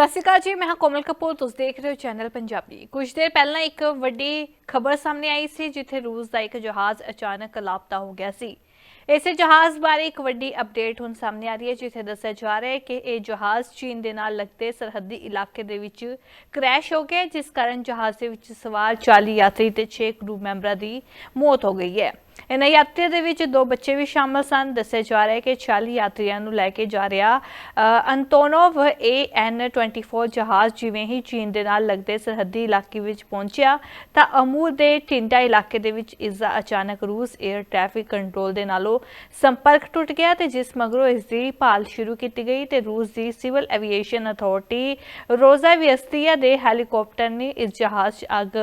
ਸਤਿ ਸ਼੍ਰੀ ਅਕਾਲ ਜੀ, ਮੈਂ ਕੋਮਲ ਕਪੂਰ, ਤੁਸੀਂ ਦੇਖ ਰਹੇ ਹੋ ਚੈਨਲ ਪੰਜਾਬੀ। ਕੁਝ ਦੇਰ ਪਹਿਲਾਂ ਇੱਕ ਵੱਡੀ ਖਬਰ ਸਾਹਮਣੇ ਆਈ ਸੀ, ਜਿੱਥੇ ਰੂਸ ਦਾ ਇੱਕ ਜਹਾਜ਼ ਅਚਾਨਕ ਲਾਪਤਾ ਹੋ ਗਿਆ ਸੀ। ਇਸੇ ਜਹਾਜ਼ ਬਾਰੇ ਇੱਕ ਵੱਡੀ ਅਪਡੇਟ ਹੁਣ ਸਾਹਮਣੇ ਆ ਰਹੀ ਹੈ, ਜਿੱਥੇ ਦੱਸਿਆ ਜਾ ਰਿਹਾ ਹੈ ਕਿ ਇਹ ਜਹਾਜ਼ ਚੀਨ ਦੇ ਨਾਲ ਲੱਗਦੇ ਸਰਹੱਦੀ ਇਲਾਕੇ ਦੇ ਵਿੱਚ ਕ੍ਰੈਸ਼ ਹੋ ਗਿਆ ਜਿਸ ਕਾਰਨ ਜਹਾਜ਼ ਦੇ ਵਿੱਚ ਸਵਾਰ 40 ਯਾਤਰੀ ਤੇ 6 ਕਰੂ ਮੈਂਬਰਾਂ ਦੀ ਮੌਤ ਹੋ ਗਈ ਹੈ। ਇਹਨਾਂ ਯਾਤਰੀਆਂ ਦੇ ਵਿੱਚ ਦੋ ਬੱਚੇ ਵੀ ਸ਼ਾਮਲ ਸਨ। ਦੱਸਿਆ ਜਾ ਰਿਹਾ ਹੈ ਕਿ 40 ਯਾਤਰੀਆਂ ਨੂੰ ਲੈ ਕੇ ਜਾ ਰਿਹਾ ਅ, ਅੰਤੋਨੋਵ AN24 ਜਹਾਜ਼ ਜਿਵੇਂ ਹੀ ਚੀਨ ਦੇ ਨਾਲ ਲੱਗਦੇ ਸਰਹੱਦੀ ਇਲਾਕੇ ਵਿੱਚ ਪਹੁੰਚਿਆ ਤਾਂ ਅਮੂਰ ਦੇ ਟਿੰਡਾ ਇਲਾਕੇ ਦੇ ਵਿੱਚ ਇਸ ਦਾ ਅਚਾਨਕ ਰੂਸ 에ਅਰ ਟ੍ਰੈਫਿਕ ਕੰਟਰੋਲ ਦੇ ਨਾਲੋਂ ਸੰਪਰਕ ਟੁੱਟ ਗਿਆ ਤੇ ਜਿਸ ਮਗਰੋਂ ਇਸ ਦੀ ਭਾਲ ਸ਼ੁਰੂ ਕੀਤੀ ਗਈ ਤੇ ਰੂਸ ਦੀ ਸਿਵਲ ਐਵੀਏਸ਼ਨ ਅਥਾਰਟੀ ਰੋਜ਼ਾ ਵਿਅਸਤੀਆ ਦੇ ਹੈਲੀਕਾਪਟਰ ਨੇ ਇਸ ਜਹਾਜ਼ 'ਚ ਅੱਗ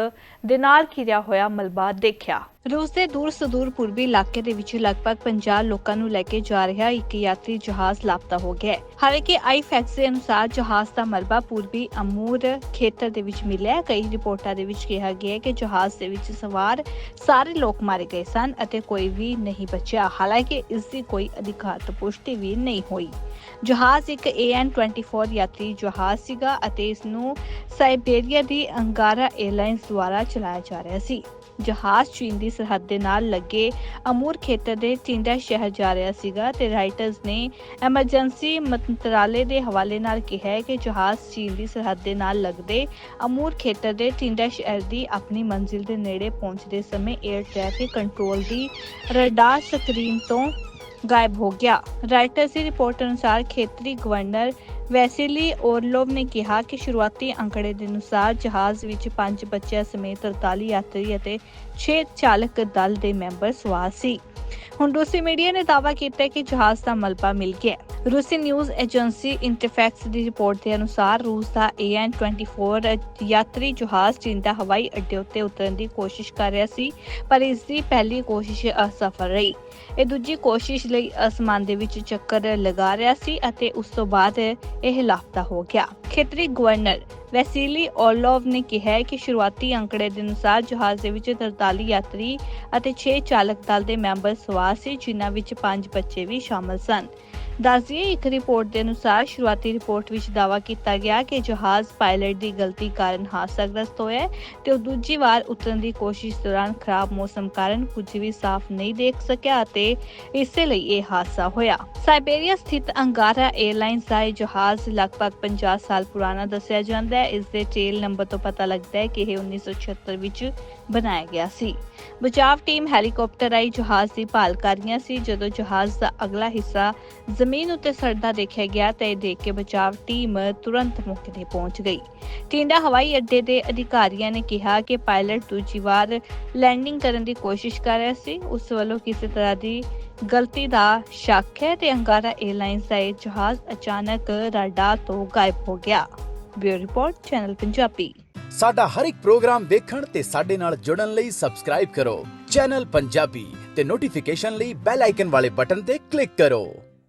ਦੇ ਨਾਲ ਘਿਰਿਆ ਹੋਇਆ ਮਲਬਾ ਦੇਖਿਆ। ਰੂਸ ਦੇ ਦੂਰ ਸੁਦੂਰ ਪੂਰਬੀ ਇਲਾਕੇ ਦੇ ਵਿੱਚ ਲਗਭਗ 50 ਲੋਕਾਂ ਨੂੰ ਲੈ ਕੇ ਜਾ ਰਿਹਾ ਇੱਕ ਯਾਤਰੀ ਜਹਾਜ਼ ਲਾਪਤਾ ਹੋ ਗਿਆ ਹੈ। ਹਾਲਾਂਕਿ ਆਈਫੈਕਸ ਦੇ ਅਨੁਸਾਰ ਜਹਾਜ਼ ਦਾ ਮਲਬਾ ਪੂਰਬੀ ਅਮੂਰ ਖੇਤਰ ਦੇ ਵਿੱਚ ਮਿਲਿਆ ਕਈ ਰਿਪੋਰਟਾਂ ਦੇ ਵਿੱਚ ਕਿਹਾ ਗਿਆ ਹੈ ਕਿ ਜਹਾਜ਼ ਦੇ ਵਿੱਚ ਸਵਾਰ ਸਾਰੇ ਲੋਕ ਮਾਰੇ ਗਏ ਸਨ ਅਤੇ ਕੋਈ ਵੀ ਨਹੀਂ ਬਚਿਆ। ਹਾਲਾਂਕਿ ਇਸ ਦੀ ਕੋਈ ਅਧਿਕਾਰਤ ਪੁਸ਼ਟੀ ਵੀ ਨਹੀਂ ਹੋਈ। ਜਹਾਜ਼ ਇੱਕ AN24 ਯਾਤਰੀ ਜਹਾਜ਼ ਸੀਗਾ ਅਤੇ ਇਸ ਨੂੰ ਸਾਈਬੇਰੀਆ ਦੀ ਅੰਗਾਰਾ 에ਅਰਲਾਈਨਸ ਦੁਆਰਾ ਚਲਾਇਆ ਜਾ ਰਿਹਾ ਸੀ। ਜਹਾਜ਼ ਚੀਨ ਦੀ ਸਰਹੱਦ ਦੇ ਨਾਲ ਲੱਗੇ ਅਮੂਰ ਖੇਤਰ ਦੇ ਟਿੰਡਾ ਸ਼ਹਿਰ ਜਾ ਰਿਹਾ ਸੀਗਾ ਤੇ ਰਾਈਟਰਸ ਨੇ ਐਮਰਜੈਂਸੀ ਮੰਤਰਾਲੇ ਦੇ ਹਵਾਲੇ ਨਾਲ ਕਿਹਾ ਹੈ ਕਿ ਜਹਾਜ਼ ਚੀਨ ਦੀ ਸਰਹੱਦ ਦੇ ਨਾਲ ਲੱਗਦੇ ਅਮੂਰ ਖੇਤਰ ਦੇ ਟਿੰਡਾ ਸ਼ਹਿਰ ਦੀ ਆਪਣੀ ਮੰਜ਼ਿਲ ਦੇ ਨੇੜੇ ਪਹੁੰਚਦੇ ਸਮੇਂ 에ਅਰ ਟ੍ਰੈਫਿਕ ਕੰਟਰੋਲ ਦੀ ਰਡਾਰ ਸਕਰੀਨ ਤੋਂ ਗਾਇਬ ਹੋ ਗਿਆ। ਰਾਈਟਰਸ ਦੀ ਰਿਪੋਰਟ ਅਨੁਸਾਰ ਖੇਤਰੀ ਗਵਰਨਰ ਵੈਸਿਲੀ ਓਰਲੋਵ ਨੇ ਕਿਹਾ ਕਿ ਸ਼ੁਰੂਆਤੀ ਅੰਕੜੇ ਦੇ ਅਨੁਸਾਰ ਜਹਾਜ਼ ਵਿੱਚ 5 ਬੱਚਿਆਂ ਸਮੇਤ 43 ਯਾਤਰੀ ਅਤੇ 6 ਚਾਲਕ ਦਲ ਦੇ ਮੈਂਬਰ ਸਵਾਰ ਸੀ। ਹੁਣ ਰੂਸੀ ਮੀਡੀਆ ਨੇ ਦਾਅਵਾ ਕੀਤਾ ਕਿ ਜਹਾਜ਼ ਦਾ ਮਲਬਾ ਮਿਲ ਗਿਆ ਰੂਸੀ ਨਿਊਜ਼ ਏਜੰਸੀ ਇੰਟਰਫੈਕਸ ਦੀ ਰਿਪੋਰਟ ਦੇ ਅਨੁਸਾਰ ਰੂਸ ਦਾ AN24 ਯਾਤਰੀ ਜਹਾਜ਼ ਚੀਨ ਦਾ ਹਵਾਈ ਅੱਡੇ ਉੱਤੇ ਉਤਰਨ ਦੀ ਕੋਸ਼ਿਸ਼ ਕਰ ਰਿਹਾ ਸੀ, ਪਰ ਇਸ ਦੀ ਪਹਿਲੀ ਕੋਸ਼ਿਸ਼ ਅਸਫਲ ਰਹੀ। ਇਹ ਦੂਜੀ ਕੋਸ਼ਿਸ਼ ਲਈ ਅਸਮਾਨ ਦੇ ਵਿੱਚ ਚੱਕਰ ਲਗਾ ਰਿਹਾ ਸੀ ਅਤੇ ਉਸ ਤੋਂ ਬਾਅਦ ਇਹ ਲਾਪਤਾ ਹੋ ਗਿਆ। ਖੇਤਰੀ ਗਵਰਨਰ ਵੈਸਿਲੀ ਔਰਲੋਵ ਨੇ ਕਿਹਾ ਕਿ ਸ਼ੁਰੂਆਤੀ ਅੰਕੜੇ ਦੇ ਅਨੁਸਾਰ ਜਹਾਜ਼ ਦੇ ਵਿੱਚ 43 ਯਾਤਰੀ ਅਤੇ 6 ਚਾਲਕ ਦਲ ਦੇ ਮੈਂਬਰ ਸਵਾਰ ਸੀ, ਜਿਨ੍ਹਾਂ ਵਿੱਚ 5 ਬੱਚੇ ਵੀ ਸ਼ਾਮਲ ਸਨ। ਦੱਸਦੀਏ ਇੱਕ ਰਿਪੋਰਟ ਦੇ ਅਨੁਸਾਰ ਸ਼ੁਰੂਆਤੀ ਰਿਪੋਰਟ ਵਿੱਚ ਦਾਅਵਾ ਕੀਤਾ ਗਿਆ ਕਿ ਜਹਾਜ਼ ਪਾਇਲਟ ਦੀ ਗਲਤੀ ਕਾਰਨ ਹਾਦਸਾਗ੍ਰਸਤ ਹੋਇਆ ਤੇ ਉਹ ਦੂਜੀ ਵਾਰ ਉਤਰਨ ਦੀ ਕੋਸ਼ਿਸ਼ ਦੌਰਾਨ ਖਰਾਬ ਮੌਸਮ ਕਾਰਨ ਕੁਝ ਵੀ ਸਾਫ਼ ਨਹੀਂ ਦੇਖ ਸਕਿਆ ਅਤੇ ਇਸੇ ਲਈ ਇਹ ਹਾਦਸਾ ਹੋਇਆ। ਸਾਈਬੇਰੀਆ ਸਥਿਤ ਅੰਗਾਰਾ 에ਅਰਲਾਈਨਸ ਦਾ ਇਹ ਜਹਾਜ਼ ਲਗਭਗ 50 ਸਾਲ ਪੁਰਾਣਾ ਦੱਸਿਆ ਜਾਂਦਾ ਹੈ। ਇਸ ਦੇ ਟੇਲ ਨੰਬਰ ਤੋਂ ਪਤਾ ਲੱਗਦਾ ਹੈ ਕਿ ਇਹ 1976 ਵਿੱਚ ਬਣਾਇਆ ਗਿਆ ਸੀ। ਬਚਾਵ ਟੀਮ ਹੈਲੀਕਾਪਟਰ ਰਾਹੀਂ ਜਹਾਜ਼ ਦੀ ਭਾਲ ਕਰ ਰਹੀਆਂ ਸੀ, ਜਦੋਂ ਜਹਾਜ਼ ਦਾ ਅਗਲਾ ਹਿੱਸਾ ਜ਼ਮੀਨ ਉੱਤੇ ਸੜਦਾ ਦੇਖਿਆ ਗਿਆ ਤਾਂ ਇਹ ਦੇਖ ਕੇ ਬਚਾਵ ਟੀਮ ਤੁਰੰਤ ਮੌਕੇ ਤੇ ਪਹੁੰਚ ਗਈ। ਟਿੰਡਾ ਹਵਾਈ ਅੱਡੇ ਦੇ ਅਧਿਕਾਰੀਆਂ ਨੇ ਕਿਹਾ ਕਿ ਪਾਇਲਟ ਦੂਜੀ ਵਾਰ ਲੈਂਡਿੰਗ ਕਰਨ ਦੀ ਕੋਸ਼ਿਸ਼ ਕਰ ਰਿਹਾ ਸੀ। ਉਸ ਵੱਲੋਂ ਕਿਸੇ ਤਰ੍ਹਾਂ ਦੀ ਗਲਤੀ ਦਾ ਸ਼ੱਕ ਹੈ ਤੇ ਅੰਗਾਰਾ 에ਅਰਲਾਈਨਸ ਦਾ ਇਹ ਜਹਾਜ਼ ਅਚਾਨਕ ਰਾਡਾਰ ਤੋਂ ਗਾਇਬ ਹੋ ਗਿਆ। Bureau report, channel Punjabi. ਸਾਡਾ ਹਰ ਇੱਕ ਪ੍ਰੋਗਰਾਮ ਦੇਖਣ ਤੇ ਸਾਡੇ ਨਾਲ ਜੁੜਨ ਲਈ ਸਬਸਕ੍ਰਾਈਬ ਕਰੋ। ਚੈਨਲ ਪੰਜਾਬੀ ਤੇ ਨੋਟੀਫਿਕੇਸ਼ਨ ਲਈ ਬੈਲ ਆਈਕਨ ਵਾਲੇ ਬਟਨ ਤੇ ਕਲਿੱਕ ਕਰੋ।